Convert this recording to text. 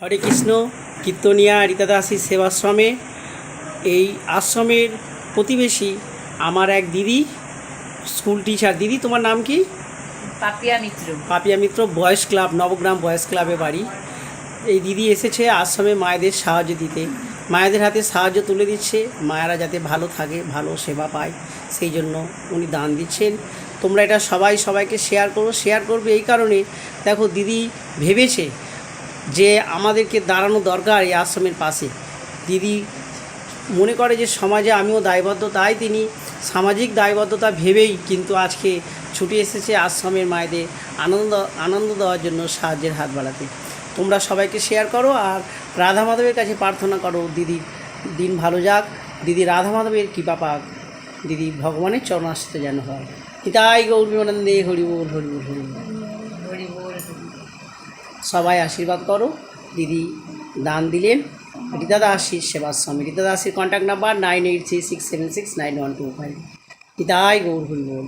হরে কৃষ্ণ কীর্তনিয়া রীতা দাসী সেবাশ্রমে। এই আশ্রমের প্রতিবেশী আমার এক দিদি স্কুল টিচার। দিদি তোমার নাম কি? পাপিয়া মিত্র। পাপিয়া মিত্র বয়েস ক্লাব নবগ্রাম বয়েস ক্লাবে বাড়ি। এই দিদি এসেছে আশ্রমে মায়েদের সাহায্য দিতে। মায়েদের হাতে সাহায্য তুলে দিচ্ছে। মায়েরা যাতে ভালো থাকে ভালো সেবা পায় সেই জন্য উনি দান দিচ্ছেন। তোমরা এটা সবাই সবাইকে শেয়ার করো। শেয়ার করবে এই কারণে। দেখো দিদি ভেবেছে যে আমাদেরকে দাঁড়ানো দরকার এই আশ্রমের পাশে। দিদি মনে করে যে সমাজে আমিও দায়বদ্ধ, তাই তিনি সামাজিক দায়বদ্ধতা ভেবেই কিন্তু আজকে ছুটে এসেছে আশ্রমের মায়েদের আনন্দ আনন্দ দেওয়ার জন্য সাহায্যের হাত বাড়াতে। তোমরা সবাইকে শেয়ার করো আর রাধা মাধবের কাছে প্রার্থনা করো, দিদি, দিন ভালো যাক। দিদি রাধা মাধবের কৃপা পাক। দিদি ভগবানের চরণাশ্রিত যেন হয়। পিতাই গৌরী হরি বল হরি বল। হরি বল হরি বল। সবাই আশীর্বাদ করো। দিদি দান দিলেন। রীতা দাসীর সেবাশ্রমী রীতা দাসীর contact number nine eight three six seven six nine one two five পিতাই গৌর হরি বল